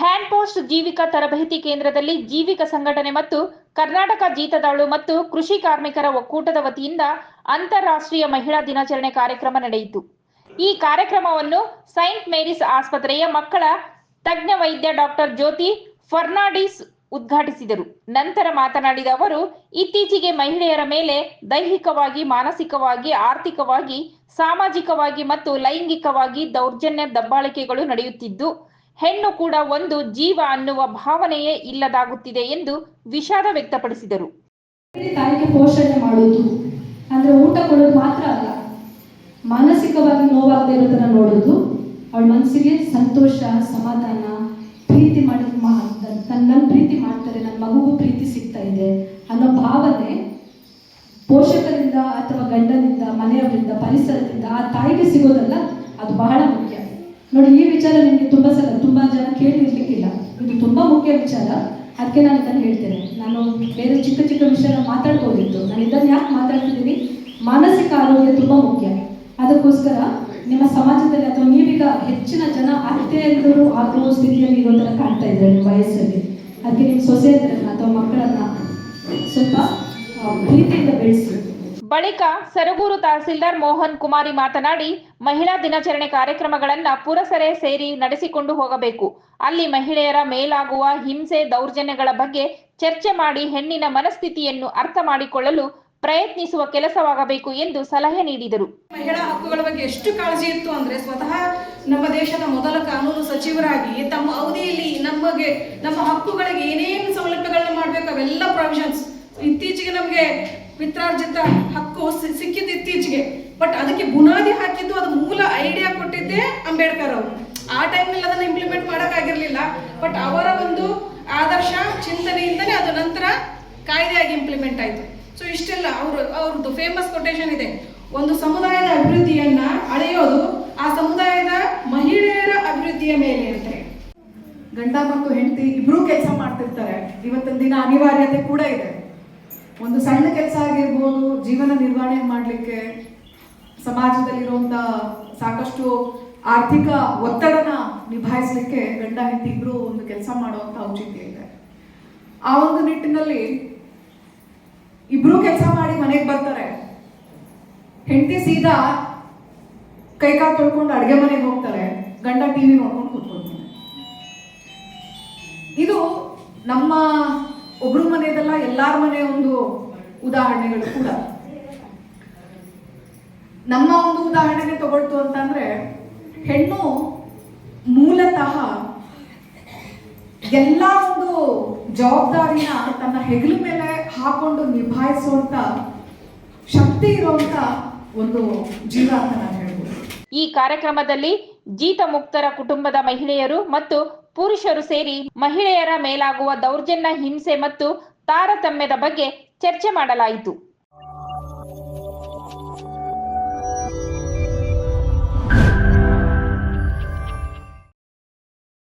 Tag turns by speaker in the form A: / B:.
A: Hand post Jeevika ತರಬೇತಿ ಕೇಂದ್ರದಲ್ಲಿ ಜೀವಿಕ ಸಂಘಟನೆ ಮತ್ತು ಕರ್ನಾಟಕ ಜೀತದಾಳು ಮತ್ತು ಕೃಷಿ ಕಾರ್ಮಿಕರ ಒಕ್ಕೂಟದ ವತಿಯಿಂದ ಅಂತಾರಾಷ್ಟ್ರೀಯ ಮಹಿಳಾ ದಿನಾಚರಣೆ ಕಾರ್ಯಕ್ರಮ ನಡೆಯಿತು. ಈ ಕಾರ್ಯಕ್ರಮವನ್ನು ಸೈಂಟ್ ಮೇರಿಸ್ ಆಸ್ಪತ್ರೆಯ ಮಕ್ಕಳ ತಜ್ಞ ವೈದ್ಯ ಡಾಕ್ಟರ್ ಜ್ಯೋತಿ ಫರ್ನಾಡಿಸ್ ಉದ್ಘಾಟಿಸಿದರು. ನಂತರ ಮಾತನಾಡಿದ ಅವರು, ಇತ್ತೀಚೆಗೆ ಮಹಿಳೆಯರ ಮೇಲೆ ದೈಹಿಕವಾಗಿ, ಮಾನಸಿಕವಾಗಿ, ಆರ್ಥಿಕವಾಗಿ, ಸಾಮಾಜಿಕವಾಗಿ ಮತ್ತು ಲೈಂಗಿಕವಾಗಿ ದೌರ್ಜನ್ಯ ದಬ್ಬಾಳಿಕೆಗಳು ನಡೆಯುತ್ತಿದ್ದು ಹೆಣ್ಣು ಕೂಡ ಒಂದು ಜೀವ ಅನ್ನುವ ಭಾವನೆಯೇ ಇಲ್ಲದಾಗುತ್ತಿದೆ ಎಂದು ವಿಷಾದ ವ್ಯಕ್ತಪಡಿಸಿದರು.
B: ತಾಯಿಗೆ ಪೋಷಣೆ ಮಾಡೋದು ಅಂದ್ರೆ ಊಟ ಕೊಡೋದು ಮಾತ್ರ ಅಲ್ಲ, ಮಾನಸಿಕವಾಗಿ ನೋವಾಗದೇ ಇರೋದನ್ನ ನೋಡೋದು, ಅವಳ ಮನಸ್ಸಿಗೆ ಸಂತೋಷ, ಸಮಾಧಾನ, ಪ್ರೀತಿ ಮಾಡಿ ನನ್ನ ಪ್ರೀತಿ ಮಾಡ್ತಾರೆ ನನ್ನ ಮಗುಗೂ ಪ್ರೀತಿ ಸಿಗ್ತಾ ಇದೆ ಅನ್ನೋ ಭಾವನೆ ಪೋಷಕರಿಂದ ಅಥವಾ ಗಂಡನಿಂದ, ಮನೆಯವರಿಂದ, ಪರಿಸರದಿಂದ ಆ ತಾಯಿಗೆ ಸಿಗೋದಲ್ಲ, ಅದು ಬಹಳ ಮುಖ್ಯ. ನೋಡಿ, ಈ ವಿಚಾರ ನಿಮಗೆ ತುಂಬಾ ಸಲ ತುಂಬಾ ಜನ ಕೇಳಿರ್ಲಿಕ್ಕಿಲ್ಲ ಇದು ತುಂಬಾ ಮುಖ್ಯ ವಿಚಾರ, ಅದಕ್ಕೆ ನಾನು ಇದನ್ನು ಹೇಳ್ತೇನೆ. ನಾನು ಬೇರೆ ಚಿಕ್ಕ ಚಿಕ್ಕ ವಿಷಯನ ಮಾತಾಡ್ಬೋದಿತ್ತು. ನಾನು ಇದನ್ನು ಯಾಕೆ ಮಾತಾಡ್ತಿದ್ದೀನಿ? ಮಾನಸಿಕ ಆರೋಗ್ಯ ತುಂಬಾ ಮುಖ್ಯ. ಅದಕ್ಕೋಸ್ಕರ ನಿಮ್ಮ ಸಮಾಜದಲ್ಲಿ ಅಥವಾ ನೀವೀಗ ಹೆಚ್ಚಿನ ಜನ ಅತ್ತೆಯಂದರು ಆಗೋ ಸ್ಥಿತಿಯಲ್ಲಿ ಇರೋ ಕಾಣ್ತಾ ಇದ್ದಾರೆ ನಿಮ್ಮ ವಯಸ್ಸಲ್ಲಿ. ಅದಕ್ಕೆ ನಿಮ್ಮ ಸೊಸೆಯಂದ್ರನ್ನ ಅಥವಾ ಮಕ್ಕಳನ್ನ ಸ್ವಲ್ಪ ಪ್ರೀತಿಯಿಂದ ಬೆಳೆಸಿ.
A: ಬಳಿಕ ಸರಗೂರು ತಹಸೀಲ್ದಾರ್ ಮೋಹನ್ ಕುಮಾರಿ ಮಾತನಾಡಿ, ಮಹಿಳಾ ದಿನಾಚರಣೆ ಕಾರ್ಯಕ್ರಮಗಳನ್ನ ಪುರಸರೆ ಸೇರಿ ನಡೆಸಿಕೊಂಡು ಹೋಗಬೇಕು. ಅಲ್ಲಿ ಮಹಿಳೆಯರ ಮೇಲಾಗುವ ಹಿಂಸೆ ದೌರ್ಜನ್ಯಗಳ ಬಗ್ಗೆ ಚರ್ಚೆ ಮಾಡಿ ಹೆಣ್ಣಿನ ಮನಸ್ಥಿತಿಯನ್ನು ಅರ್ಥ ಮಾಡಿಕೊಳ್ಳಲು ಪ್ರಯತ್ನಿಸುವ ಕೆಲಸವಾಗಬೇಕು ಎಂದು ಸಲಹೆ ನೀಡಿದರು.
C: ಮಹಿಳಾ ಹಕ್ಕುಗಳ ಬಗ್ಗೆ ಎಷ್ಟು ಕಾಳಜಿ ಇತ್ತು ಅಂದ್ರೆ ಸ್ವತಃ ನಮ್ಮ ದೇಶದ ಮೊದಲ ಕಾನೂನು ಸಚಿವರಾಗಿ ತಮ್ಮ ಅವಧಿಯಲ್ಲಿ ನಮಗೆ, ನಮ್ಮ ಹಕ್ಕುಗಳಿಗೆ ಏನೇನು ಸೌಲಭ್ಯಗಳನ್ನ ಮಾಡಬೇಕು ಅವೆಲ್ಲ ಪ್ರಾವಿಷನ್ಸ್ ಇತ್ತೀಚೆಗೆ ನಮಗೆ ಪಿತ್ರಾರ್ಜಿತ ಹಕ್ಕು ಸಿಕ್ಕಿದ್ದು ಇತ್ತೀಚೆಗೆ. ಬಟ್ ಅದಕ್ಕೆ ಬುನಾದಿ ಹಾಕಿದ್ದು ಅದು ಮೂಲ ಐಡಿಯಾ ಕೊಟ್ಟಿದ್ದೇ ಅಂಬೇಡ್ಕರ್ ಅವರು. ಆ ಟೈಮ್ನಲ್ಲಿ ಅದನ್ನು ಇಂಪ್ಲಿಮೆಂಟ್ ಮಾಡೋಕ್ಕಾಗಿರಲಿಲ್ಲ. ಬಟ್ ಅವರ ಒಂದು ಆದರ್ಶ, ಚಿಂತನೆಯಿಂದಲೇ ಅದು ನಂತರ ಕಾಯ್ದೆಯಾಗಿ ಇಂಪ್ಲಿಮೆಂಟ್ ಆಯಿತು. ಸೊ ಇಷ್ಟೆಲ್ಲ ಅವರು, ಅವ್ರದ್ದು ಫೇಮಸ್ ಕೊಟೇಶನ್ ಇದೆ. ಒಂದು ಸಮುದಾಯದ ಅಭಿವೃದ್ಧಿಯನ್ನ ಅಳೆಯೋದು, ಆ ಸಮುದಾಯದ ಮಹಿಳೆಯರ ಅಭಿವೃದ್ಧಿಯ ಮೇಲೆ ಅಂತಾರೆ
D: ಗಂಡ ಮತ್ತು ಹೆಂಡತಿ ಇಬ್ರು ಕೆಲಸ ಮಾಡ್ತಿರ್ತಾರೆ. ಇವತ್ತಿನ ದಿನ ಅನಿವಾರ್ಯತೆ ಕೂಡ ಇದೆ. ಒಂದು ಸಣ್ಣ ಕೆಲಸ ಆಗಿರ್ಬೋದು, ಜೀವನ ನಿರ್ವಹಣೆ ಮಾಡಲಿಕ್ಕೆ ಸಮಾಜದಲ್ಲಿರುವಂತ ಸಾಕಷ್ಟು ಆರ್ಥಿಕ ಒತ್ತಡನ ನಿಭಾಯಿಸಲಿಕ್ಕೆ ಗಂಡ, ಹೆಂಡತಿ ಇಬ್ರು ಒಂದು ಕೆಲಸ ಮಾಡುವಂತ ಔಚಿತ್ಯ ಇದೆ. ಆ ಒಂದು ನಿಟ್ಟಿನಲ್ಲಿ ಇಬ್ರು ಕೆಲಸ ಮಾಡಿ ಮನೆಗೆ ಬರ್ತಾರೆ. ಹೆಂಡತಿ ಸೀದಾ ಕೈಕಾಲು ತೊಳ್ಕೊಂಡು ಅಡುಗೆ ಮನೆಗೆ ಹೋಗ್ತಾರೆ. ಗಂಡ ಟಿವಿ ನೋಡ್ಕೊಂಡು ಕೂತ್ಕೊಳ್ತಾನೆ. ಇದು ನಮ್ಮ ಒಬ್ರು ಮನೆಯದಲ್ಲ ಎಲ್ಲಾರ ಮನೆಯ ಒಂದು ಉದಾಹರಣೆಗಳು ಕೂಡ. ನಮ್ಮ ಒಂದು ಉದಾಹರಣೆಗೆ ತಗೊಳ್ತು ಅಂತಂದ್ರೆ, ಹೆಣ್ಣು ಮೂಲತಃ ಎಲ್ಲ ಒಂದು ಜವಾಬ್ದಾರಿನ ತನ್ನ ಹೆಗಲ ಮೇಲೆ ಹಾಕೊಂಡು ನಿಭಾಯಿಸುವಂತ ಶಕ್ತಿ ಇರುವಂತ ಒಂದು ಜೀವ ಅಂತ ನಾನು ಹೇಳ್ಬೋದು.
A: ಈ ಕಾರ್ಯಕ್ರಮದಲ್ಲಿ ಜೀತ ಮುಕ್ತರ ಕುಟುಂಬದ ಮಹಿಳೆಯರು ಮತ್ತು ಪುರುಷರು ಸೇರಿ ಮಹಿಳೆಯರ ಮೇಲಾಗುವ ದೌರ್ಜನ್ಯ ಹಿಂಸೆ ಮತ್ತು ತಾರತಮ್ಯದ ಬಗ್ಗೆ ಚರ್ಚೆ ಮಾಡಲಾಯಿತು.